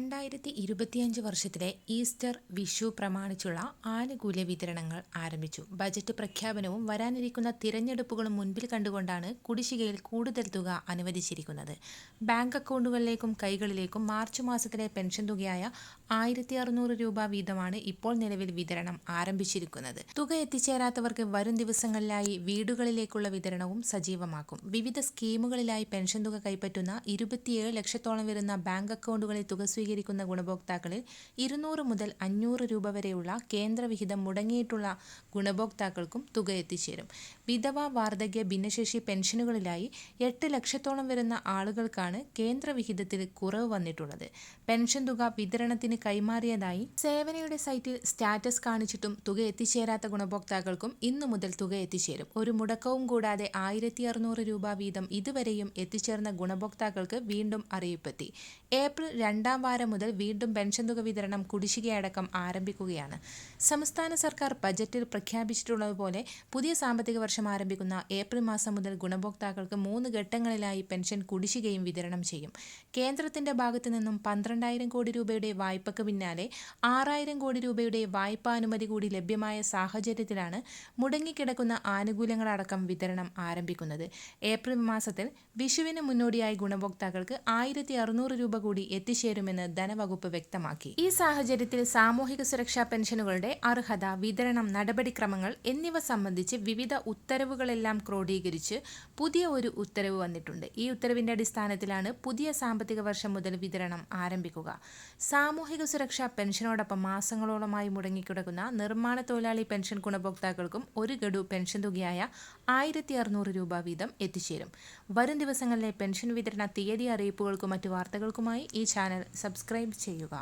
രണ്ടായിരത്തി ഇരുപത്തിയഞ്ച് വർഷത്തിലെ ഈസ്റ്റർ വിഷു പ്രമാണിച്ചുള്ള ആനുകൂല്യ വിതരണങ്ങൾ ആരംഭിച്ചു. ബജറ്റ് പ്രഖ്യാപനവും വരാനിരിക്കുന്ന തിരഞ്ഞെടുപ്പുകളും മുൻപിൽ കണ്ടുകൊണ്ടാണ് കുടിശ്ശികയിൽ കൂടുതൽ തുക അനുവദിച്ചിരിക്കുന്നത്. ബാങ്ക് അക്കൗണ്ടുകളിലേക്കും കൈകളിലേക്കും മാർച്ച് മാസത്തിലെ പെൻഷൻ തുകയായ ആയിരത്തി അറുന്നൂറ് രൂപ വീതമാണ് ഇപ്പോൾ നിലവിൽ വിതരണം ആരംഭിച്ചിരിക്കുന്നത്. തുക എത്തിച്ചേരാത്തവർക്ക് വരും ദിവസങ്ങളിലായി വീടുകളിലേക്കുള്ള വിതരണവും സജീവമാക്കും. വിവിധ സ്കീമുകളിലായി പെൻഷൻ തുക കൈപ്പറ്റുന്ന ഇരുപത്തിയേഴ് ലക്ഷത്തോളം വരുന്ന ബാങ്ക് അക്കൗണ്ടുകളിൽ തുക സ്വീകരിക്കുന്ന ഗുണഭോക്താക്കളിൽ ഇരുന്നൂറ് മുതൽ അഞ്ഞൂറ് രൂപ വരെയുള്ള കേന്ദ്രവിഹിതം മുടങ്ങിയിട്ടുള്ള ഗുണഭോക്താക്കൾക്കും തുക എത്തിച്ചേരും. വിധവ വാർദ്ധക്യ ഭിന്നശേഷി പെൻഷനുകളിലായി എട്ട് ലക്ഷത്തോളം വരുന്ന ആളുകൾക്കാണ് കേന്ദ്രവിഹിതത്തിൽ കുറവ് വന്നിട്ടുള്ളത്. പെൻഷൻ തുക വിതരണത്തിന് കൈമാറിയതായി സേവനയുടെ സൈറ്റിൽ സ്റ്റാറ്റസ് കാണിച്ചിട്ടും തുക എത്തിച്ചേരാത്ത ഗുണഭോക്താക്കൾക്കും ഇന്നു മുതൽ തുക എത്തിച്ചേരും. ഒരു മുടക്കവും കൂടാതെ ആയിരത്തി അറുന്നൂറ് രൂപ വീതം ഇതുവരെയും എത്തിച്ചേർന്ന ഗുണഭോക്താക്കൾക്ക് വീണ്ടും അറിയിപ്പെത്തി ഏപ്രിൽ രണ്ടാം വാരം മുതൽ വീണ്ടും പെൻഷൻ തുക വിതരണം കുടിശ്ശികയടക്കം ആരംഭിക്കുകയാണ്. സംസ്ഥാന സർക്കാർ ബജറ്റിൽ പ്രഖ്യാപിച്ചിട്ടുള്ളതുപോലെ പുതിയ സാമ്പത്തിക വർഷം ആരംഭിക്കുന്ന ഏപ്രിൽ മാസം മുതൽ ഗുണഭോക്താക്കൾക്ക് മൂന്ന് ഘട്ടങ്ങളിലായി പെൻഷൻ കുടിശ്ശികയും വിതരണം ചെയ്യും. കേന്ദ്രത്തിന്റെ ഭാഗത്തു നിന്നും പന്ത്രണ്ടായിരം കോടി രൂപയുടെ വായ്പയ്ക്ക് പിന്നാലെ ആറായിരം കോടി രൂപയുടെ വായ്പാനുമതി കൂടി ലഭ്യമായ സാഹചര്യത്തിലാണ് മുടങ്ങിക്കിടക്കുന്ന ആനുകൂല്യങ്ങളടക്കം വിതരണം ആരംഭിക്കുന്നത്. ഏപ്രിൽ മാസത്തിൽ വിഷുവിന് മുന്നോടിയായി ഗുണഭോക്താക്കൾക്ക് ആയിരത്തി രൂപ കൂടി എത്തിച്ചേരുമെന്ന് ധനവകുപ്പ് വ്യക്തമാക്കി. ഈ സാഹചര്യത്തിൽ സാമൂഹിക സുരക്ഷാ പെൻഷനുകളുടെ അർഹത വിതരണം നടപടിക്രമങ്ങൾ എന്നിവ സംബന്ധിച്ച് വിവിധ ഉത്തരവുകളെല്ലാം ക്രോഡീകരിച്ച് പുതിയ ഒരു ഉത്തരവ് വന്നിട്ടുണ്ട്. ഈ ഉത്തരവിന്റെ അടിസ്ഥാനത്തിലാണ് പുതിയ സാമ്പത്തിക വർഷം മുതൽ വിതരണം ആരംഭിക്കുക. സാമൂഹിക സുരക്ഷാ പെൻഷനോടൊപ്പം മാസങ്ങളോളമായി മുടങ്ങിക്കിടക്കുന്ന നിർമ്മാണ തൊഴിലാളി പെൻഷൻ ഗുണഭോക്താക്കൾക്കും ഒരു ഗഡു പെൻഷൻ തുകയായ ആയിരത്തി അറുന്നൂറ് രൂപ വീതം എത്തിച്ചേരും. വരും ദിവസങ്ങളിലെ പെൻഷൻ വിതരണ തീയതി അറിയിപ്പുകൾക്കും മറ്റു വാർത്തകൾക്കുമായി ഈ ചാനൽ സബ്സ്ക്രൈബ് ചെയ്യുക.